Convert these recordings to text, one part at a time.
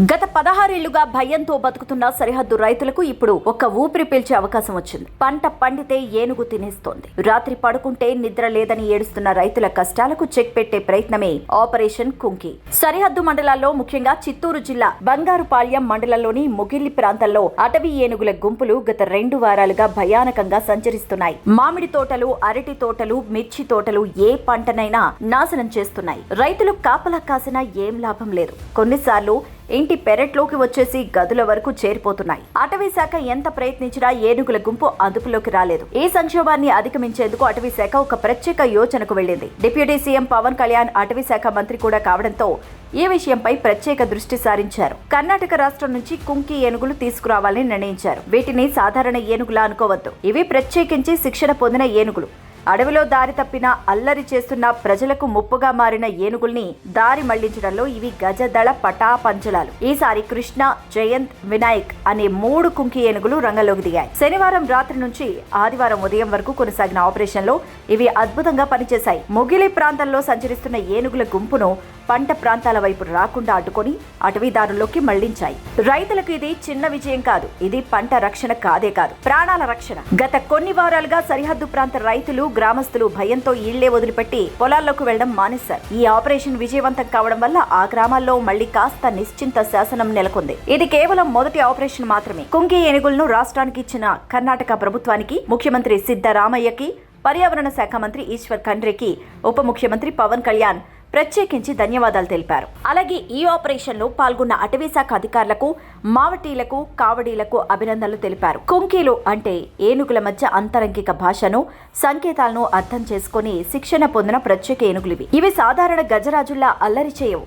గత పదహారేళ్ళుగా భయంతో బతుకుతున్న సరిహద్దు రైతులకు ఇప్పుడు ఒక ఊపిరి పీల్చే అవకాశం వచ్చింది. పంట పండితే ఏనుగు తినేస్తోంది. రాత్రి పడుకుంటే నిద్ర లేదని ఏడుస్తున్న రైతుల కష్టాలకు చెక్ పెట్టే ప్రయత్నమే ఆపరేషన్ కుంకి. సరిహద్దు మండలాల్లో ముఖ్యంగా చిత్తూరు జిల్లా బంగారుపాళ్యం మండలంలోని ముగిల్లి ప్రాంతాల్లో అటవీ ఏనుగుల గుంపులు గత రెండు వారాలుగా భయానకంగా సంచరిస్తున్నాయి. మామిడి తోటలు అరటి తోటలు మిర్చి తోటలు ఏ పంటనైనా నాశనం చేస్తున్నాయి. రైతులు కాపలా కాసినా ఏం లాభం లేదు. కొన్నిసార్లు ఇంటి పెరట్లోకి వచ్చేసి గదుల వరకు చేరిపోతున్నాయి. అటవీ శాఖ ఎంత ప్రయత్నించినా ఏనుగుల గుంపు అదుపులోకి రాలేదు. ఈ సంక్షోభాన్ని అధిగమించేందుకు అటవీ శాఖ ఒక ప్రత్యేక యోచనకు వెళ్ళింది డిప్యూటీ సీఎం పవన్ కళ్యాణ్ అటవీ శాఖ మంత్రి కూడా కావడంతో ఈ విషయంపై ప్రత్యేక దృష్టి సారించారు. కర్ణాటక రాష్ట్రం నుంచి కుంకి ఏనుగులు తీసుకురావాలని నిర్ణయించారు. వీటిని సాధారణ ఏనుగులా అనుకోవద్దు. ఇవి ప్రత్యేకించి శిక్షణ పొందిన ఏనుగులు. అడవిలో దారి తప్పిన అల్లరి చేస్తున్న ప్రజలకు ముప్పుగా మారిన ఏనుగుల్ని దారి మళ్ళించడంలో ఇవి గజదళ పటాపంచలాలు. ఈసారి కృష్ణ జయంత్ వినాయక్ అనే మూడు కుంకి ఏనుగులు రంగంలోకి దిగాయి. శనివారం రాత్రి నుంచి ఆదివారం ఉదయం వరకు కొనసాగిన ఆపరేషన్లో ఇవి అద్భుతంగా పనిచేశాయి. ముగిలి ప్రాంతంలో సంచరిస్తున్న ఏనుగుల గుంపును పంట ప్రాంతాల వైపు రాకుండా అడ్డుకొని అటవీదారుల్లోకి మళ్ళించాయి. రైతులకు ఇది చిన్న విజయం కాదు. ఇది పంట రక్షణ కాదే కాదు. ప్రాణాల రక్షణ. గత కొన్ని వారాలుగా సరిహద్దు ప్రాంత రైతులు గ్రామస్తులు భయంతో ఇళ్ళే వదిలిపెట్టి పొలాల్లోకి వెళ్ళడం మానేశారు. ఈ ఆపరేషన్ విజయవంతం కావడం వల్ల ఆ గ్రామాల్లో మళ్ళీ కాస్త నిశ్చింత శాసనం నెలకొంది. ఇది కేవలం మొదటి ఆపరేషన్ మాత్రమే. కుంగి ఏనుగులను రాష్ట్రానికి ఇచ్చిన కర్ణాటక ప్రభుత్వానికి ముఖ్యమంత్రి సిద్ధరామయ్యకి పర్యావరణ శాఖ మంత్రి ఈశ్వర్ ఖండ్రేకి ఉప ముఖ్యమంత్రి పవన్ కళ్యాణ్ ప్రత్యేకించి ధన్యవాదాలు తెలిపారు. అలాగే ఈ ఆపరేషన్లో పాల్గొన్న అటవీ శాఖ అధికారులకు మావటీలకు కావడీలకు అభినందనలు తెలిపారు. కుంకీలు అంటే ఏనుగుల మధ్య అంతరంగిక భాషను సంకేతాలను అర్థం చేసుకుని శిక్షణ పొందిన ప్రత్యేక ఏనుగులివి ఇవి సాధారణ గజరాజుల్లా అల్లరి చేయవు.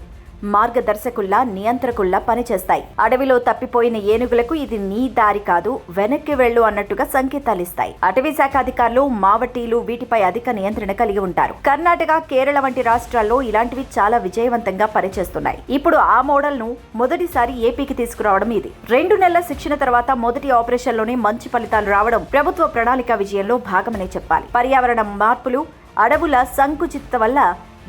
మార్గదర్శకుల్లా నియంత్రకుల్లా పనిచేస్తాయి. అడవిలో తప్పిపోయిన ఏనుగులకు ఇది నీ దారి కాదు వెనక్కి వెళ్ళు అన్నట్టుగా సంకేతాలిస్తాయి. అటవీ శాఖ అధికారులు మావటీలు వీటిపై అధిక నియంత్రణ కలిగి ఉంటారు. కర్ణాటక కేరళ వంటి రాష్ట్రాల్లో ఇలాంటివి చాలా విజయవంతంగా పనిచేస్తున్నాయి. ఇప్పుడు ఆ మోడల్ను మొదటిసారి ఏపీకి తీసుకురావడం ఇది. రెండు నెలల శిక్షణ తర్వాత మొదటి ఆపరేషన్లోనే మంచి ఫలితాలు రావడం ప్రభుత్వ ప్రణాళిక విజయంలో భాగమనే చెప్పాలి. పర్యావరణ మార్పులు అడవుల సంకుచిత వల్ల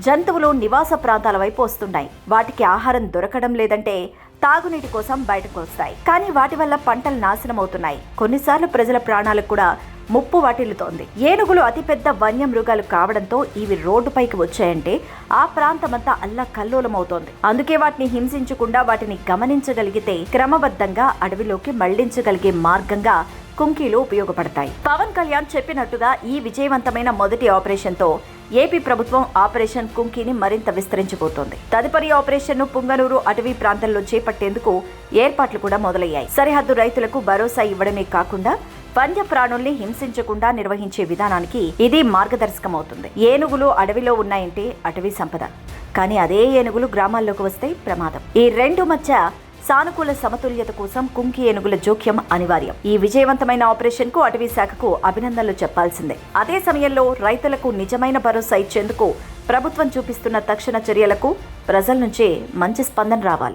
జంతువులు నివాస ప్రాంతాల వైపు వస్తున్నాయి వాటికి ఆహారం దొరకడం లేదంటే తాగునీటి కోసం బయటకు వస్తాయి. కానీ వాటి వల్ల పంటలు నాశనం అవుతున్నాయి. కొన్నిసార్లు ప్రజల ప్రాణాలకు కూడా ముప్పు వాటిల్లుతోంది. ఏనుగులు అతిపెద్ద వన్యమృగాలు కావడంతో ఇవి రోడ్డుపైకి వచ్చాయంటే ఆ ప్రాంతమంతా అల్లా కల్లోలమవుతోంది. అందుకే వాటిని హింసించకుండా వాటిని గమనించగలిగితే క్రమబద్ధంగా అడవిలోకి మళ్ళించగలిగే మార్గంగా కుంకీలు ఉపయోగపడతాయి. పవన్ కళ్యాణ్ చెప్పినట్టుగా ఈ విజయవంతమైన మొదటి ఆపరేషన్తో ఏపీ ప్రభుత్వం ఆపరేషన్ కుంకీని మరింత విస్తరించబోతోంది. తదుపరి ఆపరేషన్ను పుంగనూరు అటవీ ప్రాంతంలో చేపట్టేందుకు ఏర్పాట్లు కూడా మొదలయ్యాయి. సరిహద్దు రైతులకు భరోసా ఇవ్వడమే కాకుండా వన్య ప్రాణుల్ని హింసించకుండా నిర్వహించే విధానానికి ఇది మార్గదర్శకమవుతుంది. ఏనుగులు అడవిలో ఉన్నాయంటే అటవీ సంపద. కానీ అదే ఏనుగులు గ్రామాల్లోకి వస్తే ప్రమాదం. ఈ రెండు మధ్య సానుకూల సమతుల్యత కోసం కుంకి ఏనుగుల జోక్యం అనివార్యం. ఈ విజయవంతమైన ఆపరేషన్కు అటవీ శాఖకు అభినందనలు చెప్పాల్సిందే. అదే సమయంలో రైతులకు నిజమైన భరోసా ఇచ్చేందుకు ప్రభుత్వం చూపిస్తున్న తక్షణ చర్యలకు ప్రజల నుంచే మంచి స్పందన రావాలి.